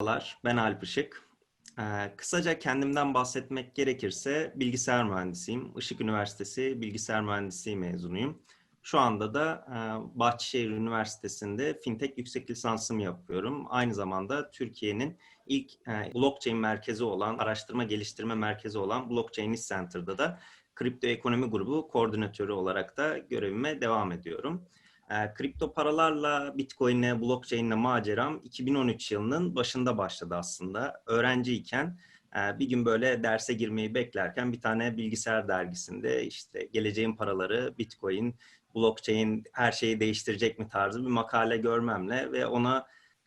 Merhabalar, ben Alp Işık. Ee, kısaca kendimden bahsetmek gerekirse bilgisayar mühendisiyim. Işık Üniversitesi Bilgisayar Mühendisliği mezunuyum. Şu anda da e, Bahçeşehir Üniversitesi'nde fintech yüksek lisansımı yapıyorum. Aynı zamanda Türkiye'nin ilk e, blockchain merkezi olan, araştırma geliştirme merkezi olan Blockchain Center'da da kripto ekonomi grubu koordinatörü olarak da görevime devam ediyorum. E, kripto paralarla, Bitcoin'le, blockchain'le maceram 2013 yılının başında başladı aslında. Öğrenciyken e, bir gün böyle derse girmeyi beklerken bir tane bilgisayar dergisinde işte geleceğin paraları, Bitcoin, blockchain her şeyi değiştirecek mi tarzı bir makale görmemle ve ona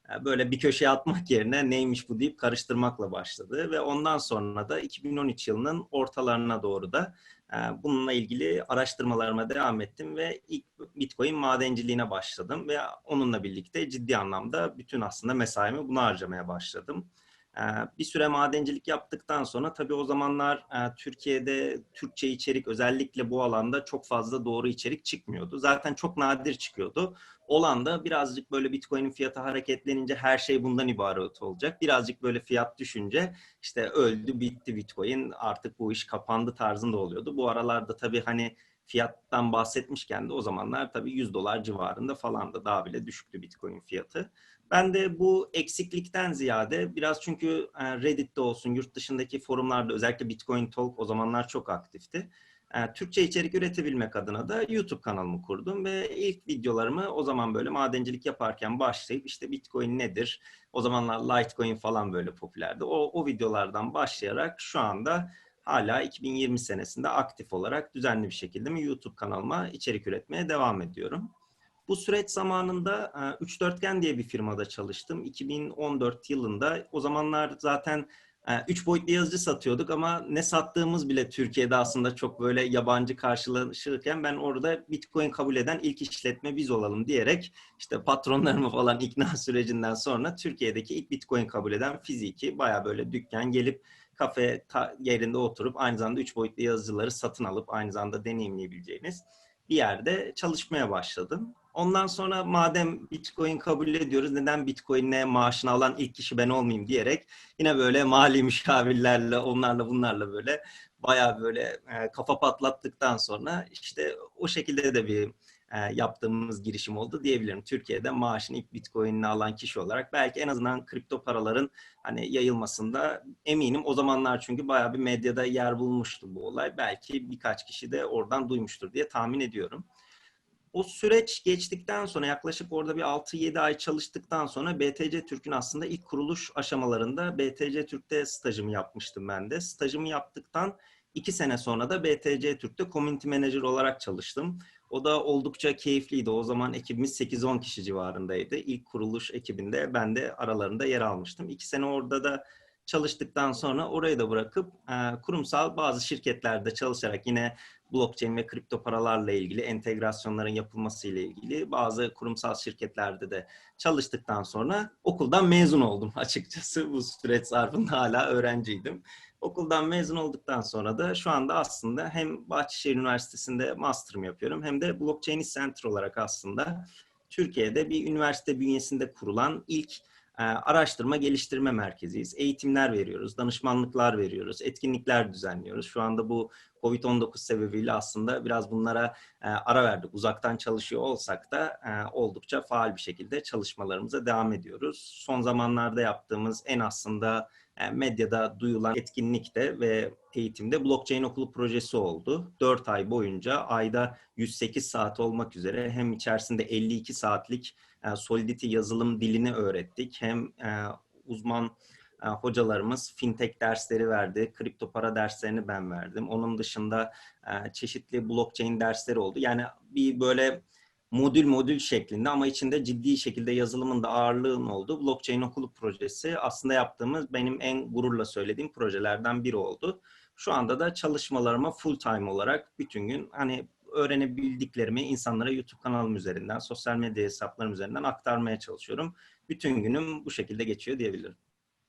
e, böyle bir köşeye atmak yerine neymiş bu deyip karıştırmakla başladı ve ondan sonra da 2013 yılının ortalarına doğru da e, bununla ilgili araştırmalarıma devam ettim ve ilk Bitcoin madenciliğine başladım ve onunla birlikte ciddi anlamda bütün aslında mesaimi buna harcamaya başladım. E, bir süre madencilik yaptıktan sonra tabii o zamanlar Türkiye'de Türkçe içerik özellikle bu alanda çok fazla doğru içerik çıkmıyordu. Zaten çok nadir çıkıyordu olan da birazcık böyle Bitcoin'in fiyatı hareketlenince her şey bundan ibaret olacak. Birazcık böyle fiyat düşünce işte öldü bitti Bitcoin artık bu iş kapandı tarzında oluyordu. Bu aralarda tabii hani fiyattan bahsetmişken de o zamanlar tabii 100 dolar civarında falan da daha bile düşüktü Bitcoin fiyatı. Ben de bu eksiklikten ziyade biraz çünkü Reddit'te olsun yurt dışındaki forumlarda özellikle Bitcoin Talk o zamanlar çok aktifti. E, Türkçe içerik üretebilmek adına da YouTube kanalımı kurdum ve ilk videolarımı o zaman böyle madencilik yaparken başlayıp işte Bitcoin nedir? O zamanlar Litecoin falan böyle popülerdi. O, o videolardan başlayarak şu anda hala 2020 senesinde aktif olarak düzenli bir şekilde YouTube kanalıma içerik üretmeye devam ediyorum. Bu süreç zamanında 3 Dörtgen diye bir firmada çalıştım. 2014 yılında o zamanlar zaten ee, üç boyutlu yazıcı satıyorduk ama ne sattığımız bile Türkiye'de aslında çok böyle yabancı karşılaşırken ben orada Bitcoin kabul eden ilk işletme biz olalım diyerek işte patronlarımı falan ikna sürecinden sonra Türkiye'deki ilk Bitcoin kabul eden fiziki baya böyle dükkan gelip kafe yerinde oturup aynı zamanda üç boyutlu yazıcıları satın alıp aynı zamanda deneyimleyebileceğiniz bir yerde çalışmaya başladım. Ondan sonra madem Bitcoin kabul ediyoruz neden Bitcoin'le maaşını alan ilk kişi ben olmayayım diyerek yine böyle mali müşavirlerle onlarla bunlarla böyle baya böyle e, kafa patlattıktan sonra işte o şekilde de bir yaptığımız girişim oldu diyebilirim. Türkiye'de maaşını ilk Bitcoin'ini alan kişi olarak belki en azından kripto paraların hani yayılmasında eminim o zamanlar çünkü baya bir medyada yer bulmuştu bu olay. Belki birkaç kişi de oradan duymuştur diye tahmin ediyorum. O süreç geçtikten sonra yaklaşık orada bir 6-7 ay çalıştıktan sonra BTC Türk'ün aslında ilk kuruluş aşamalarında BTC Türk'te stajımı yapmıştım ben de. Stajımı yaptıktan 2 sene sonra da BTC Türk'te Community Manager olarak çalıştım. O da oldukça keyifliydi. O zaman ekibimiz 8-10 kişi civarındaydı. İlk kuruluş ekibinde ben de aralarında yer almıştım. 2 sene orada da çalıştıktan sonra orayı da bırakıp e, kurumsal bazı şirketlerde çalışarak yine blockchain ve kripto paralarla ilgili entegrasyonların yapılması ile ilgili bazı kurumsal şirketlerde de çalıştıktan sonra okuldan mezun oldum açıkçası. Bu süreç zarfında hala öğrenciydim. Okuldan mezun olduktan sonra da şu anda aslında hem Bahçeşehir Üniversitesi'nde master'ımı yapıyorum hem de Blockchain Center olarak aslında Türkiye'de bir üniversite bünyesinde kurulan ilk e, araştırma geliştirme merkeziyiz. Eğitimler veriyoruz, danışmanlıklar veriyoruz, etkinlikler düzenliyoruz. Şu anda bu Covid-19 sebebiyle aslında biraz bunlara e, ara verdik. Uzaktan çalışıyor olsak da e, oldukça faal bir şekilde çalışmalarımıza devam ediyoruz. Son zamanlarda yaptığımız en aslında medyada duyulan etkinlikte ve eğitimde blockchain okulu projesi oldu. 4 ay boyunca ayda 108 saat olmak üzere hem içerisinde 52 saatlik e, Solidity yazılım dilini öğrettik. Hem e, uzman e, hocalarımız fintech dersleri verdi. Kripto para derslerini ben verdim. Onun dışında çeşitli blockchain dersleri oldu. Yani bir böyle modül modül şeklinde ama içinde ciddi şekilde yazılımın da ağırlığın olduğu blockchain okulu projesi aslında yaptığımız benim en gururla söylediğim projelerden biri oldu. Şu anda da çalışmalarıma full time olarak bütün gün hani öğrenebildiklerimi insanlara YouTube kanalım üzerinden, sosyal medya hesaplarım üzerinden aktarmaya çalışıyorum. Bütün günüm bu şekilde geçiyor diyebilirim.